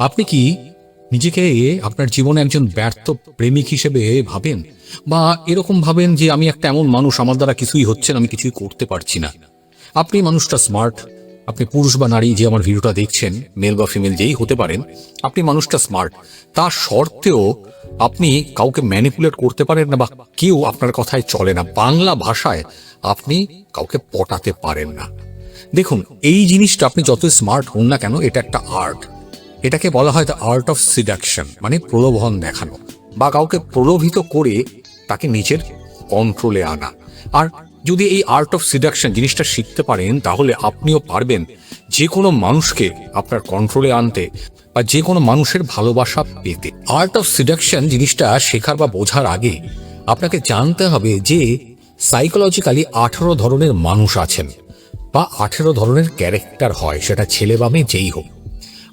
আপনি কি নিজেকে আপনার জীবনে একজন ব্যর্থ প্রেমিক হিসেবে ভাবেন? বা এরকম ভাবেন যে আমি একটা এমন মানুষ, আমার দ্বারা কিছুই হচ্ছে আমি কিছুই করতে পারছি না। আপনি মানুষটা স্মার্ট আপনি পুরুষ বা নারী যে আমার ভিডিওটা দেখছেন মেল বা ফিমেল যেই হতে পারেন, আপনি মানুষটা স্মার্ট তা সত্ত্বেও আপনি কাউকে ম্যানিপুলেট করতে পারেন না বা কেউ আপনার কথায় চলে না। বাংলা ভাষায় আপনি কাউকে পটাতে পারেন না। দেখুন, এই জিনিসটা আপনি যত স্মার্ট হন না কেন, এটা একটা আর্ট এটাকে বলা হয় দ্য আর্ট অফ সিডাকশন মানে প্রলোভন দেখানো। বা কাউকে প্রলোভিত করে তাকে নিজের কন্ট্রোলে আনা। আর যদি এই আর্ট অফ সিডাকশন জিনিসটা শিখতে পারেন, তাহলে আপনিও পারবেন যে কোনো মানুষকে আপনার কন্ট্রোলে আনতে বা যে কোনো মানুষের ভালোবাসা পেতে। আর্ট অফ সিডাকশন জিনিসটা শেখার বা বোঝার আগে আপনাকে জানতে হবে যে সাইকোলজিক্যালি আঠারো ধরনের মানুষ আছেন বা আঠেরো ধরনের ক্যারেক্টার হয়, সেটা ছেলে বা মেয়ে যেই হোক।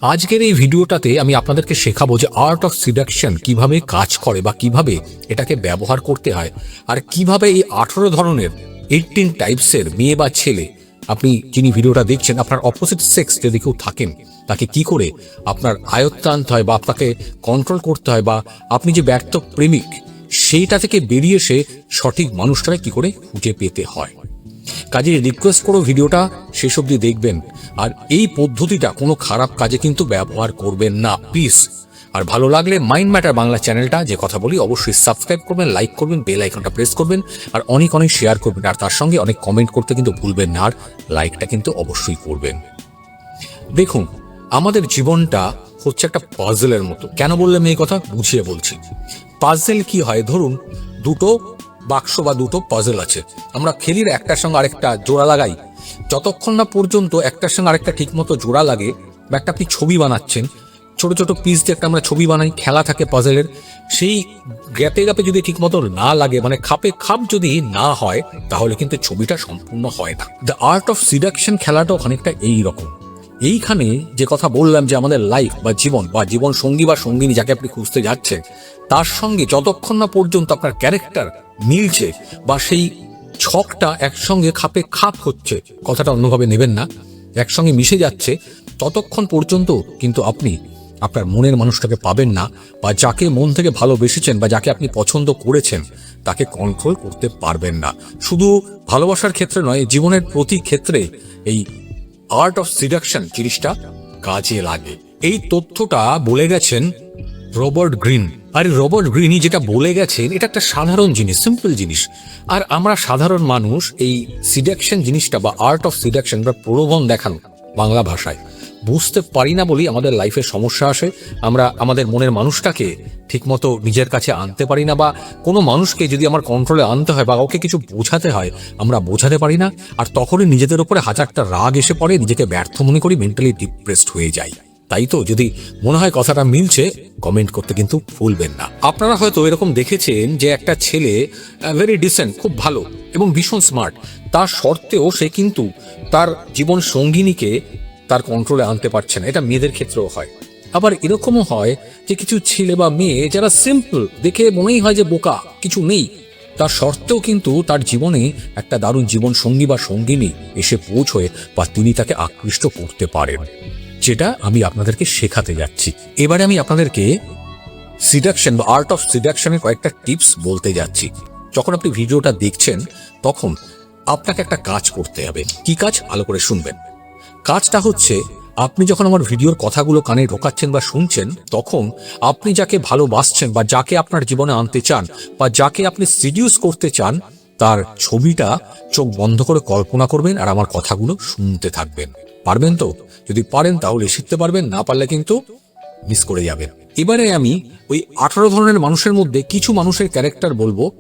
আজকের এই ভিডিওটাতে আমি আপনাদেরকে শেখাবো যে আর্ট অফ সিডাকশন কীভাবে কাজ করে বা কীভাবে এটাকে ব্যবহার করতে হয় আর কীভাবে এই আঠেরো ধরনের এইটিন টাইপসের মেয়ে বা ছেলে, আপনি যিনি ভিডিওটা দেখছেন, আপনার অপোজিট সেক্স যদি কেউ থাকেন, তাকে কি করে আপনার আয়ত্ত আনতে হয় বা আপনাকে কন্ট্রোল করতে হয় বা আপনি যে ব্যর্থ প্রেমিক, সেইটা থেকে বেরিয়ে এসে সঠিক মানুষটাকে কি করে খুঁজে পেতে হয়। কাজে রিকোয়েস্ট করো ভিডিওটা, শেষ অবধি দেখবেন। আর এই পদ্ধতিটা কোনো খারাপ কাজে কিন্তু ব্যবহার করবেন না প্লিজ আর ভালো লাগলে মাইন্ড ম্যাটার বাংলা চ্যানেলটা, যে কথা বলি, অবশ্যই সাবস্ক্রাইব করবেন লাইক করবেন বেল আইকনটা প্রেস করবেন, আর অনেক অনেক শেয়ার করবেন। আর তার সঙ্গে অনেক কমেন্ট করতে কিন্তু ভুলবেন না, আর লাইকটা কিন্তু অবশ্যই করবেন। দেখুন, আমাদের জীবনটা হচ্ছে একটা পাজেলের মতো। কেন বললাম এই কথা? বুঝিয়ে বলছি। পাজেল কি হয়? ধরুন, দুটো বাক্স বা দুটো পাজেল আছে। আমরা খেলির একটার সঙ্গে আরেকটা জোড়া লাগাই। যতক্ষণ না পর্যন্ত একটার সঙ্গে আরেকটা ঠিকমতো জোড়া লাগে বা একটা আপনি ছবি বানাচ্ছেন, ছোট ছোট পিস দিয়ে একটা আমরা ছবি বানাই, খেলা থাকে পাজেলের সেই গ্যাপে গ্যাপে যদি ঠিকমতো না লাগে মানে খাপে খাপ যদি না হয়, তাহলে কিন্তু ছবিটা সম্পূর্ণ হয় না। দ্য আর্ট অফ সিডাকশন খেলাটাও খানিকটা এই রকম। এইখানে যে কথা বললাম যে আমাদের লাইফ বা জীবন বা জীবন সঙ্গী বা সঙ্গিনী যাকে আপনি খুঁজতে যাচ্ছেন, তার সঙ্গে যতক্ষণ না পর্যন্ত আপনার ক্যারেক্টার মিলছে বা সেই ছকটা একসঙ্গে খাপে খাপ হচ্ছে, কথাটা অন্যভাবে নেবেন না, একসঙ্গে মিশে যাচ্ছে, ততক্ষণ পর্যন্ত কিন্তু আপনি আপনার মনের মানুষটাকে পাবেন না বা যাকে মন থেকে ভালোবেসেছেন বা যাকে আপনি পছন্দ করেছেন, তাকে কন্ট্রোল করতে পারবেন না। শুধু ভালোবাসার ক্ষেত্রে নয়, জীবনের প্রতি ক্ষেত্রে এই আর্ট অফ সিডাকশন জিনিসটা কাজে লাগে। এই তথ্যটা বলে গেছেন রবার্ট গ্রিন। আর রবার্ট গ্রিনই যেটা বলে গেছেন, এটা একটা সাধারণ জিনিস সিম্পল জিনিস। আর আমরা সাধারণ মানুষ, এই সিডাকশন জিনিসটা বা আর্ট অফ সিডাকশন বা প্রলোভন দেখানো বাংলা ভাষায়, বুঝতে পারি না বলেই আমাদের লাইফে সমস্যা আসে। আমরা আমাদের মনের মানুষটাকে ঠিকমতো নিজের কাছে আনতে পারি না, বা কোনো মানুষকে যদি আমার কন্ট্রোলে আনতে হয় বা কাউকে কিছু বোঝাতে হয়, আমরা বোঝাতে পারি না। আর তখনই নিজেদের উপরে হাজারটা রাগ এসে পড়ে, নিজেকে ব্যর্থ মনে করি মেন্টালি ডিপ্রেসড হয়ে যাই। তাই তো, যদি মনে হয় কথাটা মিলছে কমেন্ট করতে কিন্তু ভুলবেন না। আপনারা হয়তো এরকম দেখেছেন যে একটা ছেলে ভেরি ডিসেন্ট খুব ভালো এবং ভীষণ স্মার্ট তার সত্ত্বেও সে কিন্তু তার জীবন সঙ্গিনীকে তার কন্ট্রোলে আনতে পারছে না। এটা মেয়েদের ক্ষেত্রেও হয়। আবার এরকমও হয় যে কিছু ছেলে বা মেয়ে যারা সিম্পল দেখে মনেই হয় যে বোকা, কিছু নেই। তার সত্ত্বেও কিন্তু তার জীবনে একটা দারুণ জীবন সঙ্গী বা সঙ্গিনী এসে পৌঁছয় বা তিনি তাকে আকৃষ্ট করতে পারেন। যেটা আমি আপনাদেরকে শেখাতে যাচ্ছি। এবারে আমি আপনাদেরকে সিডাকশন বা আর্ট অফ সিডাকশনের কয়েকটা টিপস বলতে যাচ্ছি। যখন আপনি ভিডিওটা দেখছেন, তখন আপনাকে একটা কাজ করতে হবে। কি কাজ? ভালো করে শুনবেন। কাজটা হচ্ছে, আপনি যখন আমার ভিডিওর কথাগুলো কানে ঢোকাচ্ছেন বা শুনছেন, তখন আপনি যাকে ভালোবাসছেন বা যাকে আপনার জীবনে আনতে চান বা যাকে আপনি সিডিউস করতে চান তার ছবিটা চোখ বন্ধ করে কল্পনা করবেন আর আমার কথাগুলো শুনতে থাকবেন। পারবেন তো? যদি পারেন তাহলে শিখতে পারবেন, না পারলে কিন্তু মিস করে যাবেন। এবারে আমি ওই আঠারো ধরনের মানুষের মধ্যে কিছু মানুষের ক্যারেক্টার বলব।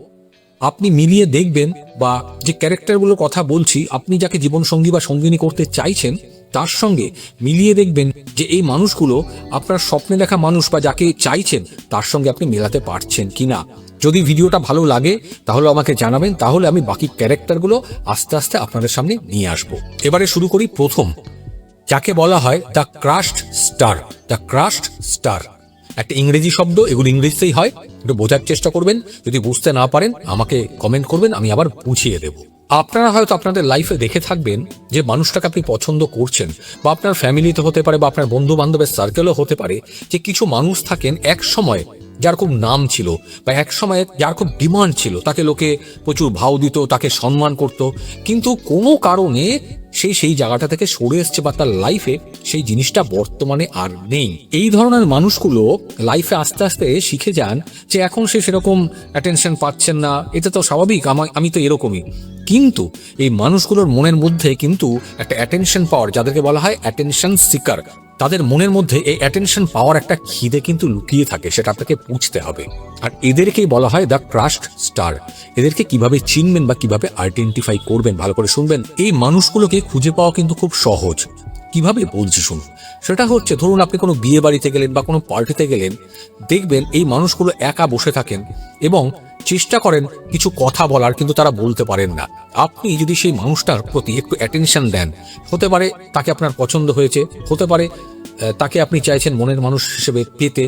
আপনি মিলিয়ে দেখবেন বা যে ক্যারেক্টারগুলোর কথা বলছি, আপনি যাকে জীবনসঙ্গী বা সঙ্গিনী করতে চাইছেন, তার সঙ্গে মিলিয়ে দেখবেন যে এই মানুষগুলো আপনার স্বপ্নে দেখা মানুষ বা যাকে চাইছেন, তার সঙ্গে আপনি মেলাতে পারছেন কিনা। যদি ভিডিওটা ভালো লাগে, তাহলে আমাকে জানাবেন, তাহলে আমি বাকি ক্যারেক্টারগুলো আস্তে আস্তে আপনাদের সামনে নিয়ে আসব। এবারে শুরু করি প্রথম। যাকে বলা হয় the crust star. The crust star. একটা ইংরেজি শব্দ, এগুলো ইংরেজিতেই হয়। একটু বোঝার চেষ্টা করবেন। যদি বুঝতে না পারেন, আমাকে কমেন্ট করবেন, আমি আবার বুঝিয়ে দেব। আপনারা হয়তো আপনাদের লাইফে দেখে থাকবেন যে মানুষটাকে আপনি পছন্দ করছেন, বা আপনার ফ্যামিলিতে হতে পারে, বা আপনার বন্ধু বান্ধবের সার্কেলও হতে পারে, যে কিছু মানুষ থাকেন এক সময় যার খুব নাম ছিল বা এক সময় যার খুব ডিমান্ড ছিল, তাকে লোকে প্রচুর ভাও দিত, তাকে সম্মান করত। কিন্তু কোনো কারণে সে সেই জায়গাটা থেকে সরে এসছে বা তার লাইফে সেই জিনিসটা বর্তমানে আর নেই। এই ধরনের মানুষগুলো লাইফে আস্তে আস্তে শিখে যান যে এখন সে সেরকম অ্যাটেনশন পাচ্ছেন না, এটা তো স্বাভাবিক, আমা- আমি তো এরকমই। কিন্তু এই মানুষগুলোর মনের মধ্যে কিন্তু একটা অ্যাটেনশন পাওয়ার যাদেরকে বলা হয় অ্যাটেনশন সিকার তাদের মনের মধ্যে এই অ্যাটেনশন পাওয়ার একটা খিদে কিন্তু লুকিয়ে থাকে, সেটা আপনাকে বুঝতে হবে। আর এদেরকেই বলা হয় দ্য ক্রাস্ট স্টার এদেরকে কীভাবে চিনবেন বা কীভাবে আইডেন্টিফাই করবেন, ভালো করে শুনবেন, এই মানুষগুলোকে খুঁজে পাওয়া কিন্তু খুব সহজ। কীভাবে বলছি শুনুন? সেটা হচ্ছে, ধরুন আপনি কোনো বিয়ে বাড়িতে গেলেন বা কোনো পার্টিতে গেলেন, দেখবেন এই মানুষগুলো একা বসে থাকেন এবং চেষ্টা করেন কিছু কথা বলার, কিন্তু তারা বলতে পারেন না। আপনি যদি সেই মানুষটার প্রতি একটু অ্যাটেনশন দেন, হতে পারে তাকে আপনার পছন্দ হয়েছে, হতে পারে তাকে আপনি চাইছেন মনের মানুষ হিসেবে পেতে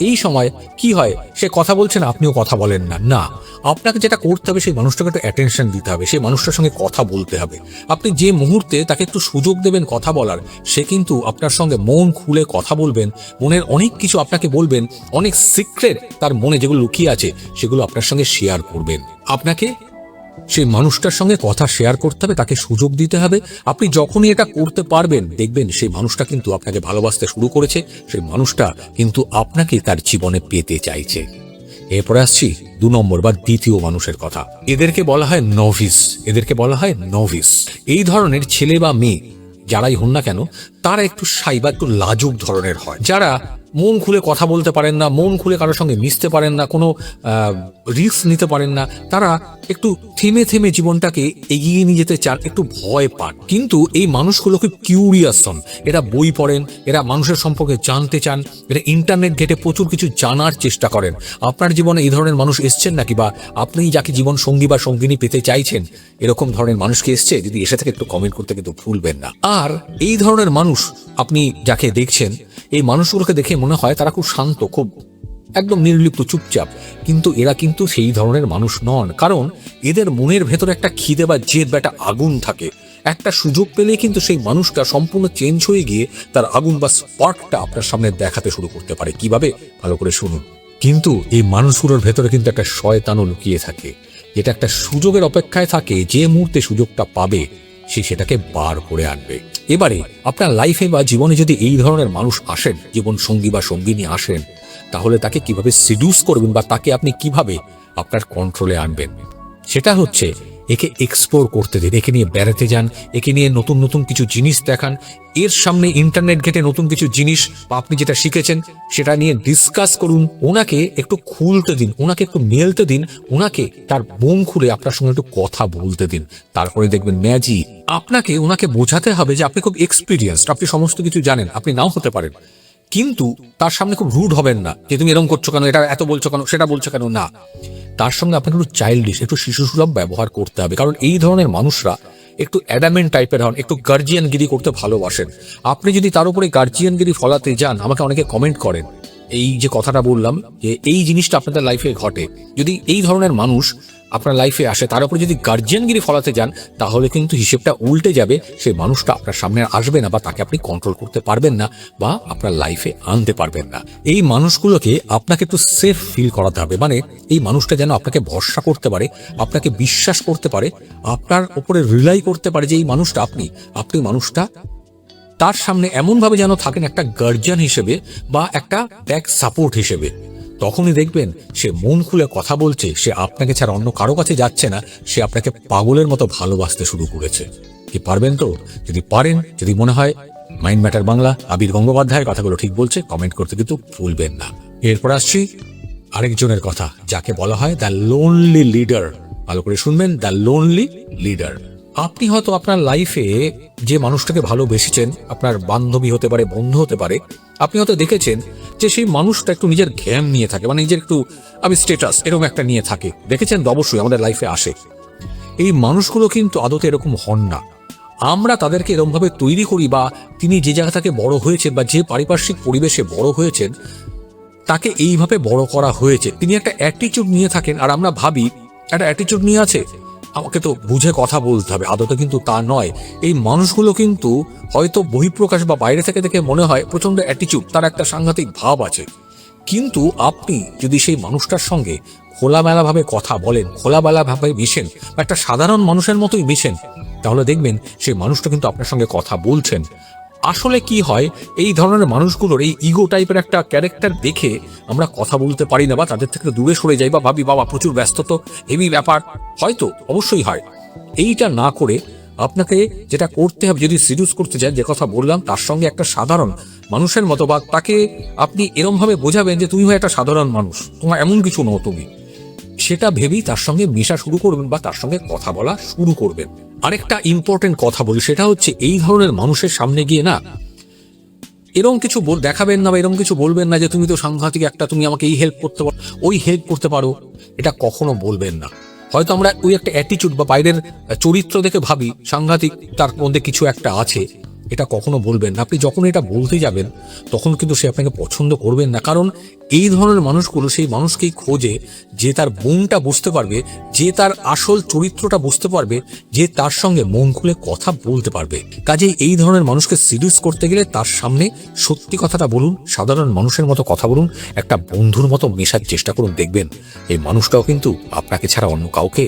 এই সময় কি হয়? সে কথা বলছেন আপনিও কথা বলেন না। না, আপনাকে যেটা করতে হবে, সেই মানুষটাকে একটু অ্যাটেনশন দিতে হবে, সেই মানুষটার সঙ্গে কথা বলতে হবে। আপনি যে মুহূর্তে তাকে একটু সুযোগ দেবেন কথা বলার, সে কিন্তু আপনার সঙ্গে মন খুলে কথা বলবেন, মনের অনেক কিছু আপনাকে বলবেন, অনেক সিক্রেট তার মনে যেগুলো লুকিয়ে আছে, সেগুলো আপনার সঙ্গে শেয়ার করবেন। আপনাকে সেই মানুষটার সঙ্গে কথা শেয়ার করতে হবে, তাকে সুযোগ দিতে হবে। আপনি যখনই এটা করতে পারবেন, দেখবেন সেই মানুষটা কিন্তু আপনাকে ভালোবাসতে শুরু করেছে। সেই মানুষটা কিন্তু আপনাকে তার জীবনে পেতে চাইছে। এরপরে আসছি দু নম্বর বা দ্বিতীয় মানুষের কথা। এদেরকে বলা হয় নভিস এদেরকে বলা হয় নভিস এই ধরনের ছেলে বা মেয়ে, যারাই হন না কেন, তারা একটু সাই বা একটু লাজুক ধরনের হয়। যারা মন খুলে কথা বলতে পারেন না, মন খুলে কারোর সঙ্গে মিশতে পারেন না, কোনো রিস্ক নিতে পারেন না। তারা একটু থেমে থেমে জীবনটাকে এগিয়ে নিয়ে যেতে চান, একটু ভয় পান। কিন্তু এই মানুষগুলো খুব কিউরিয়াস হন। এরা বই পড়েন, এরা মানুষের সম্পর্কে জানতে চান, এরা ইন্টারনেট ঘেটে প্রচুর কিছু জানার চেষ্টা করেন। আপনার জীবনে এই ধরনের মানুষ এসছেন নাকি বা আপনি যাকে জীবন সঙ্গী বা সঙ্গিনী পেতে চাইছেন, এরকম ধরনের মানুষকে এসছে? যদি এসে থেকে একটু কমেন্ট করতে কিন্তু ভুলবেন না। আর এই ধরনের মানুষ আপনি যাকে দেখছেন, এই মানুষগুলোকে দেখে মনে হয় তারা খুব শান্ত, খুব একদম নির্লিপ্ত, চুপচাপ। কিন্তু এরা কিন্তু সেই ধরনের মানুষ নন। কারণ এদের মনের ভেতরে একটা খিদে বা জেদ বা একটা আগুন থাকে। একটা সুযোগ পেলেই কিন্তু সেই মানুষটা সম্পূর্ণ চেঞ্জ হয়ে গিয়ে তার আগুন বা স্পার্কটা আপনার সামনে দেখাতে শুরু করতে পারে। কীভাবে? ভালো করে শুনুন। কিন্তু এই মানুষগুলোর ভেতরে কিন্তু একটা শয়তানও লুকিয়ে থাকে। যেটা একটা সুযোগের অপেক্ষায় থাকে, যে মুহূর্তে সুযোগটা পাবে সে সেটাকে বার করে আনবে। এবারে আপনার লাইফে বা জীবনে যদি এই ধরনের মানুষ আসেন, জীবন সঙ্গী বা সঙ্গিনী আসেন, তাহলে তাকে কীভাবে সিডিউস করবেন বা তাকে আপনি কীভাবে আপনার কন্ট্রোলে আনবেন? সেটা হচ্ছে একে এক্সপ্লোর করতে দিন, একে নিয়ে বেড়াতে যান, একে নিয়ে নতুন নতুন কিছু জিনিস দেখান। এর সামনে ইন্টারনেট ঘেটে নতুন কিছু জিনিস বা আপনি যেটা শিখেছেন, সেটা নিয়ে ডিসকাস করুন, ওনাকে একটু খুলতে দিন, ওনাকে একটু মেলতে দিন, ওনাকে তার বোম খুলে আপনার সঙ্গে একটু কথা বলতে দিন। তারপরে দেখবেন, ম্যাজি, আপনাকে, ওনাকে বোঝাতে হবে যে আপনি খুব এক্সপিরিয়েন্সড আপনি সমস্ত কিছু জানেন, আপনি নাও হতে পারেন। কিন্তু তার সামনে খুব রুড হবেন না যে তুমি এরকম করছ কেন, এটা এত বলছো কেন, সেটা বলছো কেন? না। তার সঙ্গে আপনাকে একটু চাইল্ডিশ একটু শিশু সুলভ ব্যবহার করতে হবে। কারণ এই ধরনের মানুষরা একটু অ্যাডামেন্ট টাইপের হন একটু গার্জিয়ানগিরি করতে ভালোবাসেন। আপনি যদি তার উপরে গার্জিয়ানগিরি ফলাতে যান, আমাকে অনেকে কমেন্ট করেন। এই যে কথাটা বললাম, যে এই জিনিসটা আপনাদের লাইফে ঘটে। যদি এই ধরনের মানুষ আপনার লাইফে আসে, তার উপরে যদি গার্জিয়ানগিরি ফলাতে যান, তাহলে কিন্তু হিসেবটা উল্টে যাবে সেই মানুষটা আপনার সামনে আসবে না বা তাকে আপনি কন্ট্রোল করতে পারবেন না বা আপনার লাইফে আনতে পারবেন না। এই মানুষগুলোকে আপনাকে একটু সেফ ফিল করাতে হবে মানে এই মানুষটা যেন আপনাকে ভরসা করতে পারে, আপনাকে বিশ্বাস করতে পারে, আপনার উপরে রিলাই করতে পারে যে এই মানুষটা আপনি আপনি মানুষটা তার সামনে এমনভাবে যেন থাকেন একটা গার্জিয়ান হিসেবে বা একটা ব্যাক সাপোর্ট হিসেবে। তখনই দেখবেন সে মন খুলে কথা বলছে, সে আপনাকে ছাড়া অন্য কারও কাছে যাচ্ছে না, সে আপনাকে পাগলের মতো ভালোবাসতে শুরু করেছে। কি পারবেন তো? যদি পারেন, যদি মনে হয়, মাইন্ড ম্যাটার বাংলা আবির গঙ্গোপাধ্যায়ের কথাগুলো ঠিক বলছে, কমেন্ট করতে কিন্তু ভুলবেন না। এরপর আসছি আরেকজনের কথা, যাকে বলা হয় দ্য লোনলি লিডার ভালো করে শুনবেন, দ্য লোনলি লিডার আপনি হয়তো আপনার লাইফে যে মানুষটাকে ভালোবেসেছেন, আপনার বান্ধবী হতে পারে, বন্ধু হতে পারে, আপনি হয়তো দেখেছেন যে সেই মানুষটা একটু নিজের ঘ্যাম নিয়ে থাকে মানে নিজের একটু, আমি স্টেটাস এরকম একটা নিয়ে থাকে। দেখেছেন তো অবশ্যই আমাদের লাইফে আসে। এই মানুষগুলো কিন্তু আদতে এরকম হন না। আমরা তাদেরকে এরকমভাবে তৈরি করি বা তিনি যে জায়গা থেকে বড় হয়েছেন বা যে পারিপার্শ্বিক পরিবেশে বড় হয়েছেন, তাকে এইভাবে বড় করা হয়েছে। তিনি একটা অ্যাটিচিউড নিয়ে থাকেন, আর আমরা ভাবি, একটা অ্যাটিচিউড নিয়ে আছে? আমাকে তো বুঝে কথা বলতে হবে। আদতে কিন্তু তা নয়। এই মানুষগুলো কিন্তু হয়তো বহিঃপ্রকাশ বা বাইরে থেকে দেখে মনে হয় প্রচণ্ড অ্যাটিচিউড তার একটা সাংঘাতিক ভাব আছে। কিন্তু আপনি যদি সেই মানুষটার সঙ্গে খোলামেলাভাবে কথা বলেন, খোলামেলাভাবে মিশেন একটা সাধারণ মানুষের মতোই মিশেন, তাহলে দেখবেন সেই মানুষটা কিন্তু আপনার সঙ্গে কথা বলছেন। আসলে কি হয়, এই ধরনের মানুষগুলোর এই ইগো টাইপের একটা ক্যারেক্টার দেখে আমরা কথা বলতে পারি না বা তাদের থেকে দূরে সরে যাই বা ভাবি, বাবা, প্রচুর ব্যস্ত তো, হেভি ব্যাপার। হয়তো, অবশ্যই হয়। এইটা না করে আপনাকে যেটা করতে হবে, যদি সিরিয়াস করতে চান যে কথা বললাম, তার সঙ্গে একটা সাধারণ মানুষের মতো বা তাকে আপনি এরমভাবে বোঝাবেন যে, তুমি হয় একটা সাধারণ মানুষ, তোমার এমন কিছু নও তুমি। সেটা ভেবেই তার সঙ্গে মেশা শুরু করবেন বা তার সঙ্গে কথা বলা শুরু করবেন। আরেকটা ইম্পর্টেন্ট কথা বলি, সেটা হচ্ছে এই ধরনের মানুষের সামনে গিয়ে না এরকম কিছু দেখাবেন না বা এরকম কিছু বলবেন না যে তুমি তো সাংঘাতিক একটা, তুমি আমাকে এই হেল্প করতে পারো, ওই হেল্প করতে পারো, এটা কখনো বলবেন না। হয়তো আমরা ওই একটা অ্যাটিচিউড বা বাইরের চরিত্র দেখে ভাবি, সাংঘাতিক তার মধ্যে কিছু একটা আছে। এটা কখনো বলবেন না। আপনি যখন এটা বলতে যাবেন, তখন কিন্তু সে আপনাকে পছন্দ করবেন না। কারণ এই ধরনের মানুষগুলো, সেই মানুষকেই খোঁজে যে তার বোনটা বুঝতে পারবে, যে তার আসল চরিত্রটা বুঝতে পারবে, যে তার সঙ্গে মন খুলে কথা বলতে পারবে। কাজেই এই ধরনের মানুষকে সিরিয়াস করতে গেলে তার সামনে সত্যি কথাটা বলুন, সাধারণ মানুষের মতো কথা বলুন, একটা বন্ধুর মতো মেশার চেষ্টা করুন, দেখবেন এই মানুষটাও কিন্তু আপনাকে ছাড়া অন্য কাউকে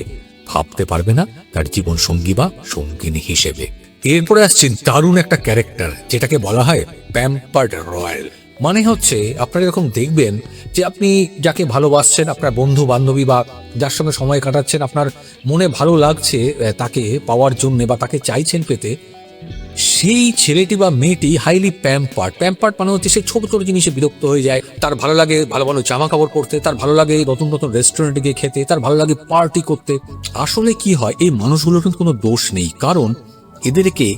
ভাবতে পারবে না, তার জীবন সঙ্গী বা সঙ্গিনী হিসেবে। এরপরে আসছেন দারুণ একটা ক্যারেক্টার, যেটাকে বলা হয় প্যাম্পার্ড রয়্যাল। মানে হচ্ছে, আপনারা এরকম দেখবেন যে আপনি যাকে ভালোবাসছেন, আপনার বন্ধু বান্ধবী বা যার সঙ্গে সময় কাটাচ্ছেন, আপনার মনে ভালো লাগছে তাকে পাওয়ার জন্য বা তাকে চাইছেন পেতে, সেই ছেলেটি বা মেয়েটি হাইলি প্যাম্পার্ড প্যাম্পার্ড মানে হচ্ছে সে ছোট ছোট জিনিসে বিরক্ত হয়ে যায়। তার ভালো লাগে ভালো ভালো জামা কাপড় পরতে, তার ভালো লাগে নতুন নতুন রেস্টুরেন্টে গিয়ে খেতে, তার ভালো লাগে পার্টি করতে। আসলে কি হয়, এই মানুষগুলোর কিন্তু কোনো দোষ নেই। কারণ এদেরকে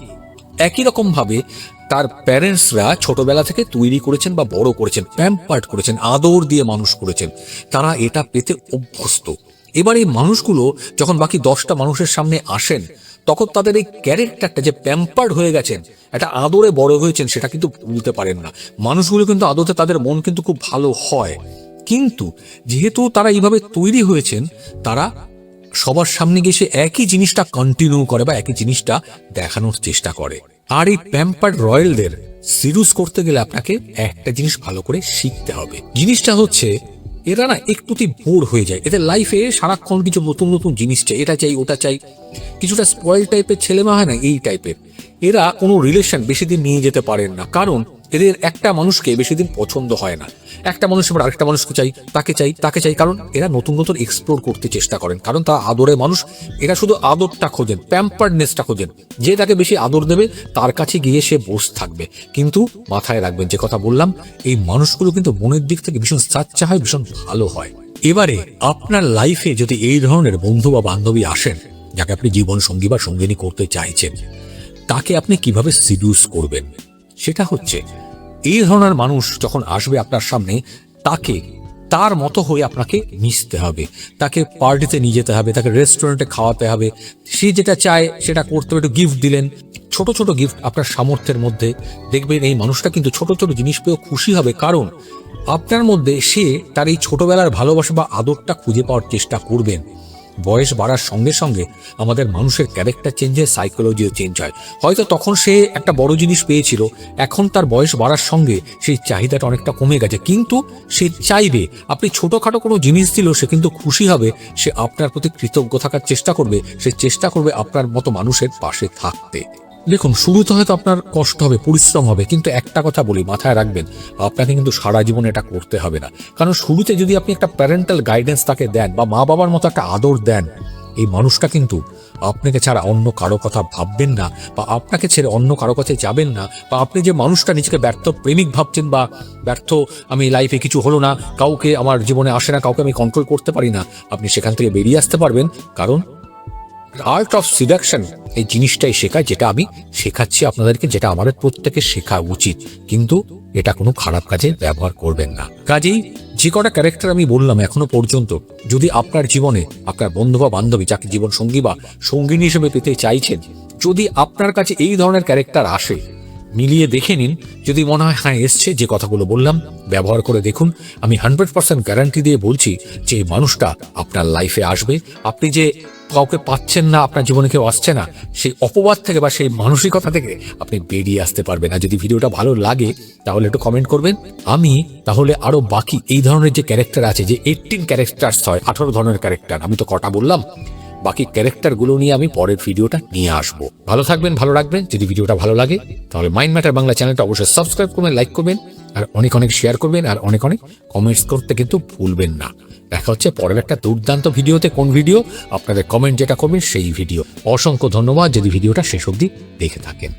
একই রকম ভাবে তার প্যারেন্টসরা ছোটবেলা থেকে তৈরি করেছেন বা বড় করেছেন, প্যাম্পার্ড করেছেন, আদর দিয়ে মানুষ করেছেন। তারা এটা পেতে অভ্যস্ত। এবার এই মানুষগুলো যখন বাকি দশটা মানুষের সামনে আসেন, তখন তাদের এই ক্যারেক্টারটা যে প্যাম্পার্ড হয়ে গেছেন, একটা আদরে বড় হয়েছেন, সেটা কিন্তু ভুলতে পারেন না। মানুষগুলো কিন্তু আদতে তাদের মন কিন্তু খুব ভালো হয়। কিন্তু যেহেতু তারা এইভাবে তৈরি হয়েছেন, তারা সবার সামনে গিয়ে সে একই জিনিসটা কন্টিনিউ করে বা একই জিনিসটা দেখানোর চেষ্টা করে। আর এই প্যাম্পার্ড রয়্যালদের সিরিয়াস করতে গেলে আপনাকে একটা জিনিস ভালো করে শিখতে হবে। জিনিসটা হচ্ছে, এরা না একটুতে বোর হয়ে যায়। এদের লাইফে সারাক্ষণ কিছু নতুন নতুন জিনিস চাই, এটা চাই, ওটা চাই। কিছুটা স্পয়েল টাইপের ছেলে মা হয় না, এই টাইপের এরা। কোনো রিলেশন বেশি দিন নিয়ে যেতে পারেন না। কারণ এদের একটা মানুষকে বেশি দিন পছন্দ হয় না। একটা মানুষ এবার আরেকটা মানুষকে চাই, তাকে চাই তাকে চাই, কারণ এরা নতুন নতুন এক্সপ্লোর করতে চেষ্টা করেন। কারণ তারা আদরে মানুষ, এরা শুধু আদরটা খোঁজেন প্যাম্পার্ডনেসটা খোঁজেন। যে তাকে বেশি আদর দেবে, তার কাছে গিয়ে সে বসে থাকবে। কিন্তু মাথায় রাখবেন, যে কথা বললাম, এই মানুষগুলো কিন্তু মনের দিক থেকে ভীষণ সাচ্চা হয় ভীষণ ভালো হয়। এবারে আপনার লাইফে যদি এই ধরনের বন্ধু বা বান্ধবী আসেন, যাকে আপনি জীবন সঙ্গী বা সঙ্গিনী করতে চাইছেন, তাকে আপনি কীভাবে সিডিউস করবেন? সেটা হচ্ছে, এই ধরনের মানুষ যখন আসবে আপনার সামনে, তাকে, তার মতো হয়ে আপনাকে মিশতে হবে। তাকে পার্টিতে নিয়ে যেতে হবে, তাকে রেস্টুরেন্টে খাওয়াতে হবে। সে যেটা চায়, সেটা করতে হবে, একটু গিফট দিলেন। ছোট ছোট গিফট আপনার সামর্থ্যের মধ্যে। দেখবেন এই মানুষটা কিন্তু ছোট ছোট জিনিস পেয়েও খুশি হবে। কারণ, আপনার মধ্যে সে তার এই ছোটবেলার ভালোবাসা বা আদরটা খুঁজে পাওয়ার চেষ্টা করবেন। বয়স বাড়ার সঙ্গে সঙ্গে আমাদের মানুষের ক্যারেক্টার চেঞ্জ হয় সাইকোলজিও চেঞ্জ হয়। হয়তো তখন সে একটা বড় জিনিস পেয়েছিল, এখন তার বয়স বাড়ার সঙ্গে সেই চাহিদাটা অনেকটা কমে গেছে। কিন্তু সে চাইবে, আপনি ছোটোখাটো কোনো জিনিস দিলেও সে কিন্তু খুশি হবে, সে আপনার প্রতি কৃতজ্ঞ থাকার চেষ্টা করবে, সে চেষ্টা করবে আপনার মতো মানুষের পাশে থাকতে। দেখুন, শুরুতে হয়তো আপনার কষ্ট হবে, পরিশ্রম হবে, কিন্তু একটা কথা বলি, মাথায় রাখবেন, আপনাকে কিন্তু সারা জীবন এটা করতে হবে না। কারণ শুরুতে যদি আপনি একটা প্যারেন্টাল গাইডেন্স তাকে দেন বা মা বাবার মতো একটা আদর দেন, এই মানুষটা কিন্তু আপনাকে ছাড়া অন্য কারও কথা ভাববেন না বা আপনাকে ছেড়ে অন্য কারও কাছে যাবেন না বা আপনি যে মানুষটা নিজেকে ব্যর্থ প্রেমিক ভাবছেন বা ব্যর্থ, আমি লাইফে কিছু হলো না, কাউকে আমার জীবনে আসে না, কাউকে আমি কন্ট্রোল করতে পারি না, আপনি সেখান থেকে বেরিয়ে আসতে পারবেন। কারণ আর্ট অফ সিডাকশন এই জিনিসটাই শেখায়, যেটা আমি শেখাচ্ছি আপনাদেরকে, যেটা আমাদের প্রত্যেকের শেখা উচিত। কিন্তু এটা কোনো খারাপ কাজে ব্যবহার করবেন না। কাজেই যে কটা ক্যারেক্টার আমি বললাম এখনও পর্যন্ত, যদি আপনার জীবনে, আপনার বন্ধু বা বান্ধবী যাকে জীবন সঙ্গী বা সঙ্গিনী হিসেবে পেতে চাইছেন, যদি আপনার কাছে এই ধরনের ক্যারেক্টার আসে, মিলিয়ে দেখে নিন, যদি মনে হয় হ্যাঁ এসছে, যে কথাগুলো বললাম, ব্যবহার করে দেখুন। আমি হান্ড্রেড পার্সেন্ট গ্যারান্টি দিয়ে বলছি যে এই মানুষটা আপনার লাইফে আসবে। আপনি যে কাউকে পাচ্ছেন না, আপনার জীবনে কেউ আসছে না, সেই অপবাদ থেকে বা সেই মানসিকতা থেকে আপনি বেরিয়ে আসতে পারবেন। আর যদি ভিডিওটা ভালো লাগে, তাহলে একটু কমেন্ট করবেন। আমি তাহলে আরও বাকি এই ধরনের যে ক্যারেক্টার আছে, যে এইটিন ক্যারেক্টার্স হয়, আঠারো ধরনের ক্যারেক্টার আমি তো কটা বললাম, বাকি ক্যারেক্টারগুলো নিয়ে আমি পরের ভিডিওটা নিয়ে আসব। ভালো থাকবেন, ভালো রাখবেন, যদি ভিডিওটা ভালো লাগে, তাহলে মাইন্ড ম্যাটার বাংলা চ্যানেলটা অবশ্যই সাবস্ক্রাইব করবেন লাইক করবেন আর অনেক অনেক শেয়ার করবেন আর অনেক অনেক কমেন্টস করতে কিন্তু ভুলবেন না। দেখা হচ্ছে পরের একটা দুর্দান্ত ভিডিওতে। কোন ভিডিও? আপনাদের কমেন্ট যেটা করবেন সেই ভিডিও। অসংখ্য ধন্যবাদ। যদি ভিডিওটা শেষ অবধি দেখে থাকেন।